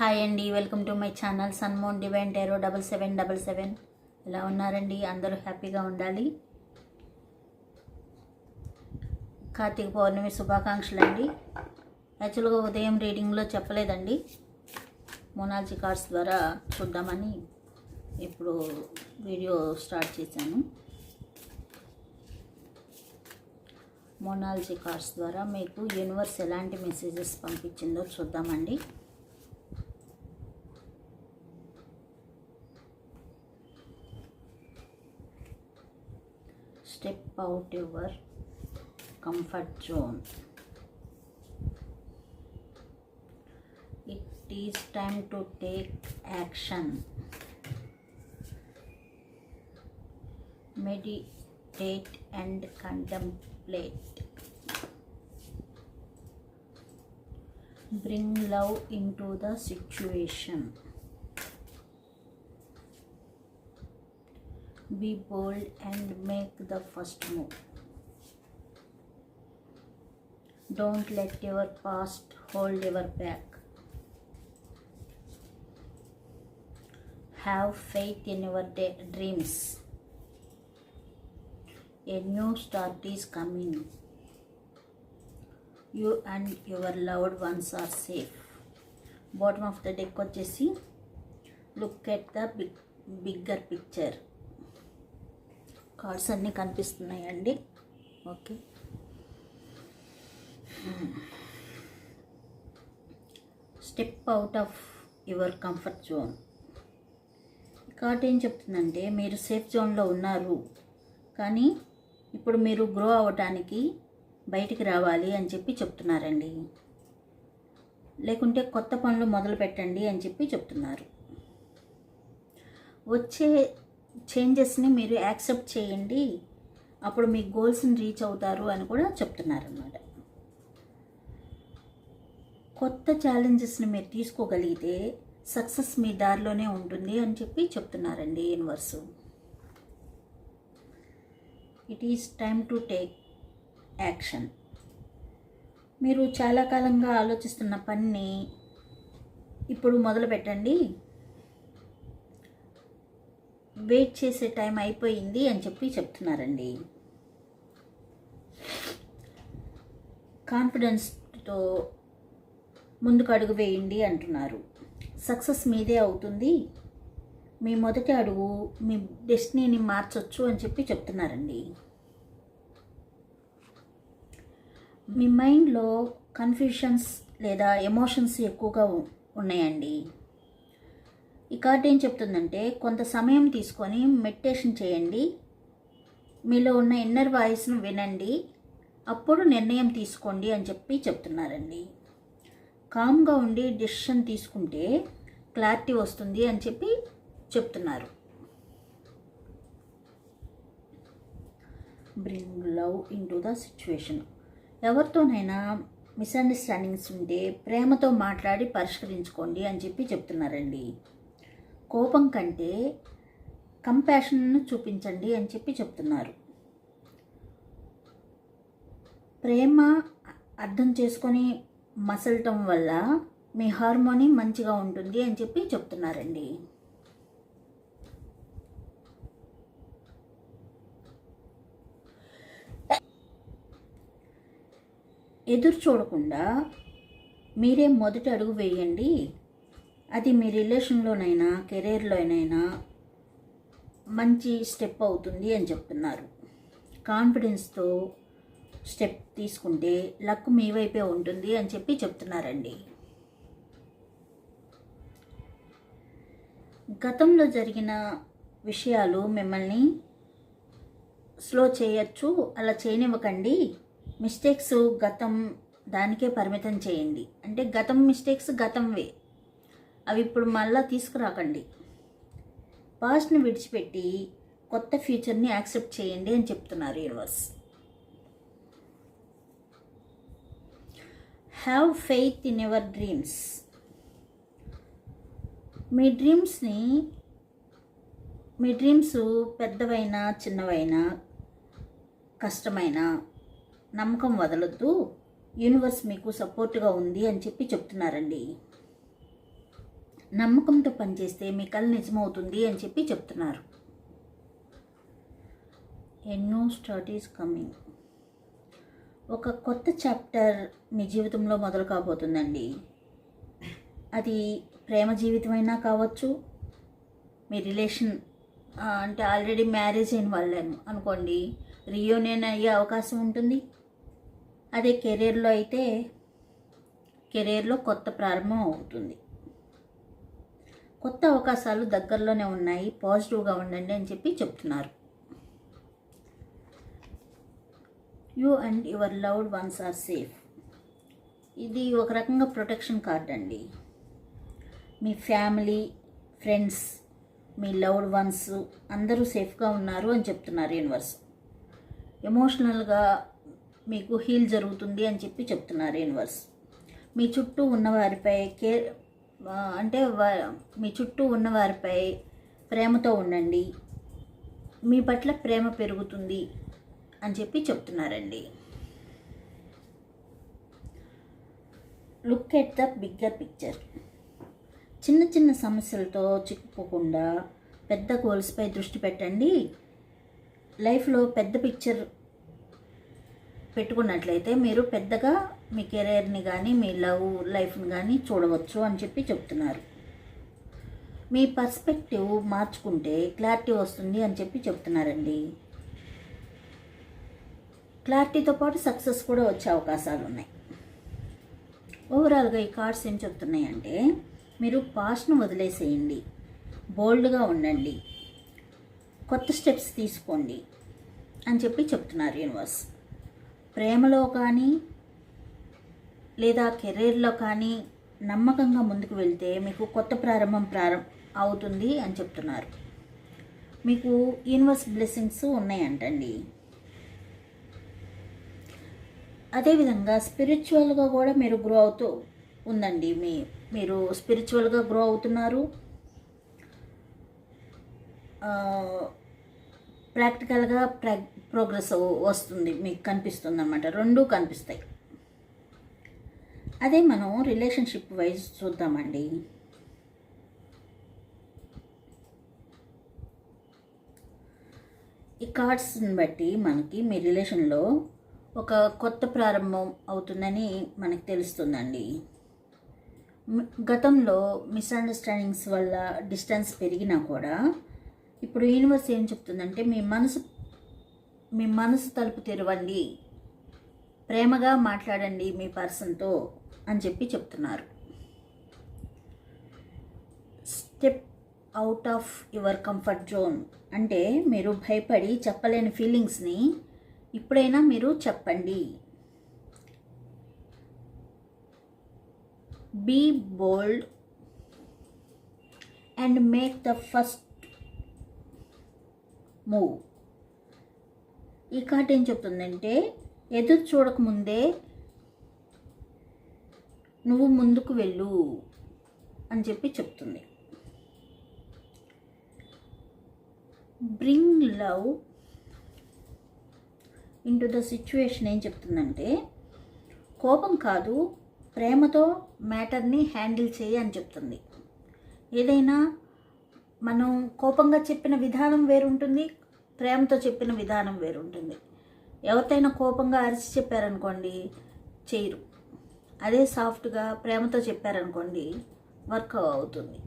Hi అండి welcome to my channel Sanmon divine tarot double seven double seven. ఎలా ఉన్నారండి? అందరూ హ్యాపీగా ఉండాలి. కార్తీక పౌర్ణమి శుభాకాంక్షలు అండి. యాక్చువల్గా ఉదయం రీడింగ్లో చెప్పలేదండి. మోనాలజీ కార్డ్స్ ద్వారా చూద్దామని ఇప్పుడు వీడియో స్టార్ట్ చేశాను. మోనాలజీ కార్డ్స్ ద్వారా మీకు యూనివర్స్ ఎలాంటి మెసేజెస్ పంపించిందో చూద్దామండి. Out your comfort zone. It is time to take action. Meditate and contemplate. Bring love into the situation be bold and make the first move. Don't let your past hold you back. Have faith in your de- dreams. A new start is coming. You and your loved ones are safe. Bottom of the deck వచ్చేసి look at the big bigger picture Cards అన్నీ కనిపిస్తున్నాయండి. Okay. Step out of your comfort zone. Card ఏం చెప్తుందంటే మీరు safe జోన్లో ఉన్నారు కానీ ఇప్పుడు మీరు గ్రో అవ్వటానికి బయటికి రావాలి అని చెప్పి చెప్తున్నారండి. లేకుంటే కొత్త పనులు మొదలు పెట్టండి అని చెప్పి చెప్తున్నారు. వచ్చే చేంజెస్ని మీరు యాక్సెప్ట్ చేయండి. అప్పుడు మీ గోల్స్ని రీచ్ అవుతారు అని కూడా చెప్తున్నారన్నమాట. కొత్త ఛాలెంజెస్ని మీరు తీసుకోగలిగితే సక్సెస్ మీ దారిలోనే ఉంటుంది అని చెప్పి చెప్తున్నారండి universe it is time to take action మీరు చాలా కాలంగా ఆలోచిస్తున్న పనిని ఇప్పుడు మొదలు పెట్టండి వెయిట్ చేసే టైం అయిపోయింది అని చెప్పి చెప్తున్నారండి. కాన్ఫిడెన్స్తో ముందుకు అడుగు వేయండి అంటున్నారు. సక్సెస్ మీదే అవుతుంది. మీ మొదటి అడుగు మీ డెస్టినీని మార్చొచ్చు అని చెప్పి చెప్తున్నారండి. మీ మైండ్లో కన్ఫ్యూషన్స్ లేదా ఎమోషన్స్ ఎక్కువగా ఉన్నాయండి. ఈ కార్డ్ ఏం చెప్తుందంటే కొంత సమయం తీసుకొని మెడిటేషన్ చేయండి. మీలో ఉన్న ఇన్నర్ వాయిస్ను వినండి. అప్పుడు నిర్ణయం తీసుకోండి అని చెప్పి చెప్తున్నారండి. కామ్గా ఉండి డిసిషన్ తీసుకుంటే క్లారిటీ వస్తుంది అని చెప్పి చెప్తున్నారు. Bring love into the situation ఎవరితోనైనా మిస్అండర్స్టాండింగ్స్ ఉంటే ప్రేమతో మాట్లాడి పరిష్కరించుకోండి అని చెప్పి చెప్తున్నారండి. కోపం కంటే కంపాషన్ను చూపించండి అని చెప్పి చెప్తున్నారు. ప్రేమ అర్థం చేసుకొని మసలటం వల్ల మీ హార్మోని మంచిగా ఉంటుంది అని చెప్పి చెప్తున్నారండి. ఎదురు చూడకుండా మీరే మొదటి అడుగు వేయండి. అది మీ రిలేషన్లోనైనా కెరీర్లోనైనా మంచి స్టెప్ అవుతుంది అని చెప్తున్నారు. కాన్ఫిడెన్స్తో స్టెప్ తీసుకుంటే లక్ మీ వైపే ఉంటుంది అని చెప్పి చెప్తున్నారండి. గతంలో జరిగిన విషయాలు మిమ్మల్ని స్లో చేయొచ్చు అలా చేయనివ్వకండి. మిస్టేక్స్ గతం దానికే పరిమితం చేయండి. అంటే గతం మిస్టేక్స్ గతంవే. అవి ఇప్పుడు మళ్ళా తీసుకురాకండి. పాస్ట్ని విడిచిపెట్టి కొత్త ఫ్యూచర్ని యాక్సెప్ట్ చేయండి అని చెప్తున్నారు universe. Have faith in your dreams మీ డ్రీమ్స్ని మీ డ్రీమ్స్ పెద్దవైనా చిన్నవైనా కష్టమైన నమ్మకం వదలొద్దు. యూనివర్స్ మీకు సపోర్ట్గా ఉంది అని చెప్పి చెప్తున్నారండి. నమ్మకంతో పనిచేస్తే మీ కళ నిజమవుతుంది అని చెప్పి చెప్తున్నారు. ఎన్నో స్టడీస్ కమింగ్. ఒక కొత్త చాప్టర్ మీ జీవితంలో మొదలు కాబోతుందండి. అది ప్రేమ జీవితమైనా కావచ్చు మీ రిలేషన్ అంటే ఆల్రెడీ మ్యారేజ్ అయిన వాళ్ళను అనుకోండి రియూనియన్ అయ్యే అవకాశం ఉంటుంది. అదే కెరీర్లో అయితే కెరీర్లో కొత్త ప్రారంభం అవుతుంది. కొత్త అవకాశాలు దగ్గరలోనే ఉన్నాయి పాజిటివ్గా ఉండండి అని చెప్పి చెప్తున్నారు. You and your loved ones are safe ఇది ఒక రకంగా ప్రొటెక్షన్ కార్డ్ అండి. మీ ఫ్యామిలీ ఫ్రెండ్స్ మీ లవ్డ్ వన్స్ అందరూ సేఫ్గా ఉన్నారు అని చెప్తున్నారు యూనివర్స్ ఎమోషనల్గా మీకు హీల్ జరుగుతుంది అని చెప్పి చెప్తున్నారు యూనివర్స్ మీ చుట్టూ ఉన్నవారిపై కేర్ అంటే మీ చుట్టూ ఉన్నవారిపై ప్రేమతో ఉండండి. మీ పట్ల ప్రేమ పెరుగుతుంది అని చెప్పి చెప్తున్నారండి. Look at the bigger picture చిన్న చిన్న సమస్యలతో చిక్కుకోకుండా పెద్ద గోల్స్పై దృష్టి పెట్టండి. లైఫ్లో పెద్ద పిక్చర్ పెట్టుకున్నట్లయితే మీరు పెద్దగా మీ కెరీర్ని కానీ మీ లవ్ లైఫ్ని కానీ చూడవచ్చు అని చెప్పి చెప్తున్నారు. మీ పర్స్పెక్టివ్ మార్చుకుంటే క్లారిటీ వస్తుంది అని చెప్పి చెప్తున్నారండి. క్లారిటీతో పాటు సక్సెస్ కూడా వచ్చే అవకాశాలు ఉన్నాయి. ఓవరాల్గా ఈ కార్డ్స్ ఏం చెప్తున్నాయంటే మీరు పాస్ట్ను వదిలేసేయండి. బోల్డ్గా ఉండండి. కొత్త స్టెప్స్ తీసుకోండి అని చెప్పి చెప్తున్నారు యూనివర్స్. ప్రేమలో కానీ లేదా కెరీర్లో కానీ నమ్మకంగా ముందుకు వెళ్తే మీకు కొత్త ప్రారంభం ప్రారంభం అవుతుంది అని చెప్తున్నారు. మీకు యూనివర్స్ బ్లెస్సింగ్స్ ఉన్నాయంటండి. అదేవిధంగా స్పిరిచువల్గా కూడా మీరు గ్రో అవుతూ ఉందండి. మీ మీరు స్పిరిచువల్గా గ్రో అవుతున్నారు. ప్రాక్టికల్గా ప్ర ప్రోగ్రెస్ వస్తుంది. మీకు కనిపిస్తుంది అనమాట రెండూ కనిపిస్తాయి. అదే మనం రిలేషన్షిప్ వైజ్ చూద్దామండి. ఈ కార్డ్స్ని బట్టి మనకి మీ రిలేషన్లో ఒక కొత్త ప్రారంభం అవుతుందని మనకు తెలుస్తుందండి. గతంలో మిస్అండర్స్టాండింగ్స్ వల్ల డిస్టెన్స్ పెరిగినా కూడా ఇప్పుడు యూనివర్స్ ఏం చెప్తుందంటే మీ మనసు మీ మనసు తలుపు తెరవండి. ప్రేమగా మాట్లాడండి మీ పర్సన్తో అని చెప్పి చెప్తున్నారు. Step out of your comfort zone అంటే మీరు భయపడి చెప్పలేని ఫీలింగ్స్ని ఇప్పుడైనా మీరు చెప్పండి. Be bold and make the first move ఈ కార్డ్ ఏం చెప్తుందంటే ఎదురు చూడకముందే నువ్వు ముందుకు వెళ్ళు అని చెప్పి చెప్తుంది. Bring love into the situation ఏం చెప్తుందంటే కోపం కాదు ప్రేమతో మ్యాటర్ని హ్యాండిల్ చేయి అని చెప్తుంది. ఏదైనా మనం కోపంగా చెప్పిన విధానం వేరుంటుంది ప్రేమతో చెప్పిన విధానం వేరుంటుంది. ఎవరితైనా కోపంగా అరిచి చెప్పారనుకోండి చేయరు. అదే సాఫ్ట్గా ప్రేమతో చెప్పారనుకోండి వర్క్ అవుతుంది.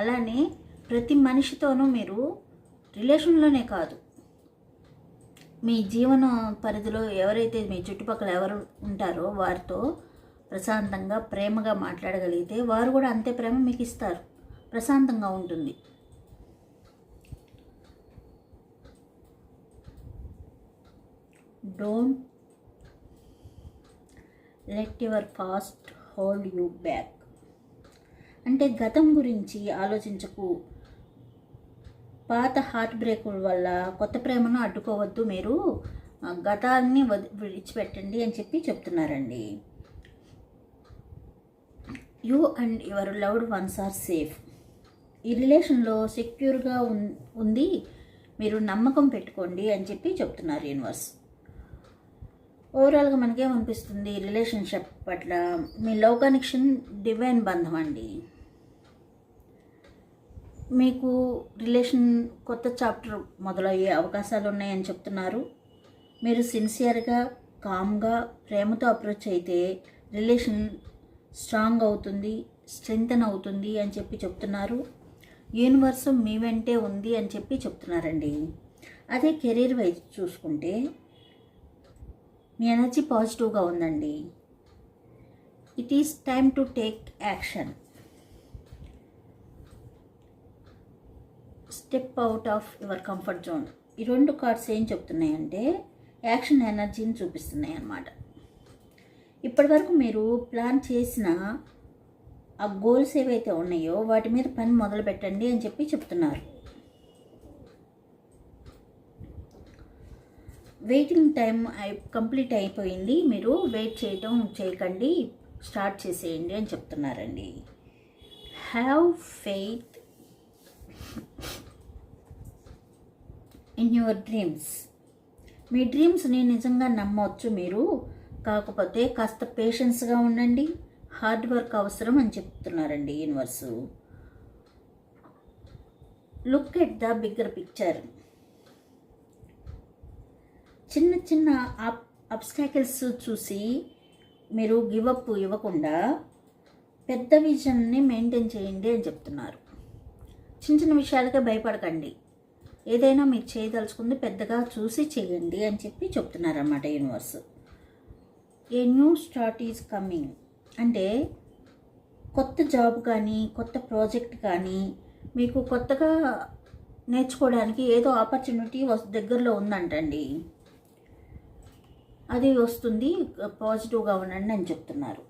అలానే ప్రతి మనిషితోనూ మీరు రిలేషన్లోనే కాదు. మీ జీవన పరిధిలో ఎవరైతే మీ చుట్టుపక్కల ఎవరు ఉంటారో వారితో ప్రశాంతంగా ప్రేమగా మాట్లాడగలిగితే వారు కూడా అంతే ప్రేమ మీకు ఇస్తారు ప్రశాంతంగా ఉంటుంది. Don't let your past hold you back. అంటే గతం గురించి ఆలోచించకు. పాత హార్ట్ బ్రేకుల వల్ల కొత్త ప్రేమను అడ్డుకోవద్దు మీరు. గతాన్ని వది విడిచిపెట్టండి అని చెప్పి చెప్తున్నారండి. You and your loved ones are safe. ఈ రిలేషన్లో సెక్యూర్గా ఉంది. మీరు నమ్మకం పెట్టుకోండి అని చెప్పి చెప్తున్నారు యూనివర్స్. ఓవరాల్గా మనకేమనిపిస్తుంది రిలేషన్షిప్ పట్ల? మీ లవ్ కనెక్షన్ డివైన్ బంధం అండి. మీకు రిలేషన్ కొత్త చాప్టర్ మొదలయ్యే అవకాశాలు ఉన్నాయని చెప్తున్నారు. మీరు సిన్సియర్గా కామ్గా ప్రేమతో అప్రోచ్ అయితే రిలేషన్ స్ట్రాంగ్ అవుతుంది స్ట్రెంగ్తన్ అవుతుంది అని చెప్పి చెప్తున్నారు. యూనివర్స్ మీ వెంటే ఉంది అని చెప్పి చెప్తున్నారండి. అదే కెరీర్ వైజ్ చూసుకుంటే మీ ఎనర్జీ పాజిటివ్గా ఉందండి. It is time to take action step out of your comfort zone ఈ రెండు కార్డ్స్ ఏం చెప్తున్నాయంటే యాక్షన్ ఎనర్జీని చూపిస్తున్నాయి అన్నమాట. ఇప్పటివరకు మీరు ప్లాన్ చేసిన ఆ గోల్స్ ఏవైతే ఉన్నాయో వాటి మీద పని మొదలు పెట్టండి అని చెప్పి చెప్తున్నారు. వెయిటింగ్ టైం కంప్లీట్ అయిపోయింది. మీరు వెయిట్ చేయటం చేయకండి. స్టార్ట్ చేసేయండి అని చెప్తున్నారండి. Have faith in your dreams మీ డ్రీమ్స్ని నిజంగా నమ్మవచ్చు మీరు. కాకపోతే కాస్త పేషెన్స్గా ఉండండి. హార్డ్ వర్క్ అవసరం అని చెప్తున్నారండి universe look at the bigger picture చిన్న చిన్న అప్ అబ్స్టాకిల్స్ చూసి మీరు గివప్ ఇవ్వకుండా పెద్ద విజన్ని మెయింటైన్ చేయండి అని చెప్తున్నారు. చిన్న చిన్న విషయాలకే భయపడకండి. ఏదైనా మీరు చేయదలుచుకుంది పెద్దగా చూసి చేయండి అని చెప్పి చెప్తున్నారన్నమాట universe a new start is coming అంటే కొత్త జాబ్ కానీ కొత్త ప్రాజెక్ట్ కానీ మీకు కొత్తగా నేర్చుకోవడానికి ఏదో ఆపర్చునిటీ దగ్గరలో ఉందంటండి. అది వస్తుంది పాజిటివ్గా ఉండండి అని చెప్తున్నారు.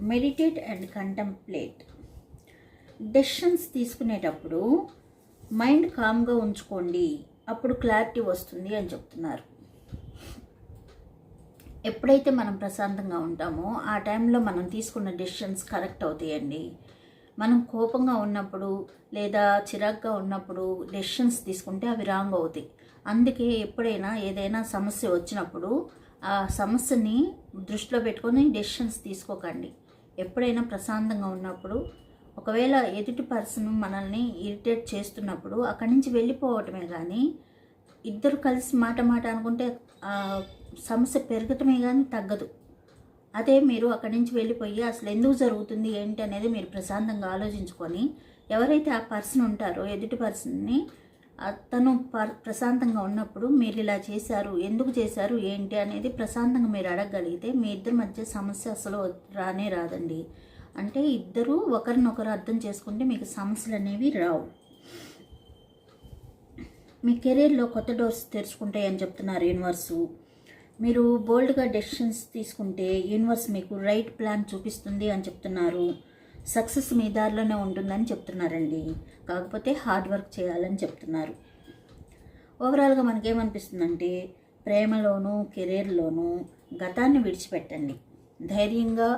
మెడిటేట్ అండ్ కంటెంప్లేట్ డెసిషన్స్ తీసుకునేటప్పుడు మైండ్ కామ్గా ఉంచుకోండి అప్పుడు క్లారిటీ వస్తుంది అని చెప్తున్నారు. ఎప్పుడైతే మనం ప్రశాంతంగా ఉంటామో ఆ టైంలో మనం తీసుకున్న డెసిషన్స్ కరెక్ట్ అవుతాయండి. మనం కోపంగా ఉన్నప్పుడు లేదా చిరాగ్గా ఉన్నప్పుడు డెసిషన్స్ తీసుకుంటే అవి రాంగ్ అవుతాయి. అందుకే ఎప్పుడైనా ఏదైనా సమస్య వచ్చినప్పుడు ఆ సమస్యని దృష్టిలో పెట్టుకొని డెసిషన్స్ తీసుకోకండి. ఎప్పుడైనా ప్రశాంతంగా ఉన్నప్పుడు ఒకవేళ ఎదుటి పర్సన్ మనల్ని ఇరిటేట్ చేస్తున్నప్పుడు అక్కడి నుంచి వెళ్ళిపోవటమే కానీ ఇద్దరు కలిసి మాట మాట అనుకుంటే సమస్య పెరగటమే కానీ తగ్గదు. అదే మీరు అక్కడి నుంచి వెళ్ళిపోయి అసలు ఎందుకు జరుగుతుంది ఏంటి అనేది మీరు ప్రశాంతంగా ఆలోచించుకొని ఎవరైతే ఆ పర్సన్ ఉంటారో ఎదుటి పర్సన్ని తను ప్రశాంతంగా ఉన్నప్పుడు మీరు ఇలా చేశారు ఎందుకు చేశారు ఏంటి అనేది ప్రశాంతంగా మీరు అడగగలిగితే మీ ఇద్దరి మధ్య సమస్య అసలు రానే రాదండి. అంటే ఇద్దరు ఒకరినొకరు అర్థం చేసుకుంటే మీకు సమస్యలు అనేవి రావు. మీ కెరీర్లో కొత్త డోర్స్ తెరుచుకుంటాయని చెప్తున్నారు యూనివర్సు. మీరు బోల్డ్గా డెసిషన్స్ తీసుకుంటే యూనివర్స్ మీకు రైట్ ప్లాన్ చూపిస్తుంది అని చెప్తున్నారు. సక్సెస్ మీ దారిలోనే ఉంటుందని చెప్తున్నారండి. కాకపోతే హార్డ్ వర్క్ చేయాలని చెప్తున్నారు. ఓవరాల్గా మనకేమనిపిస్తుందంటే ప్రేమలోనూ కెరీర్లోనూ గతాన్ని విడిచిపెట్టండి. ధైర్యంగా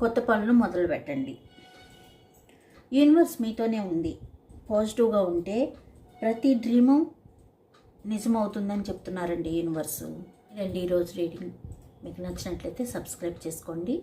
కొత్త పనులు మొదలు పెట్టండి యూనివర్స్ మీతోనే ఉంది. పాజిటివ్గా ఉంటే ప్రతి డ్రీము నిజమవుతుందని చెప్తున్నారండి యూనివర్సు. ఇదండి ఈరోజు రీడింగ్. మీకు నచ్చినట్లయితే సబ్స్క్రైబ్ చేసుకోండి.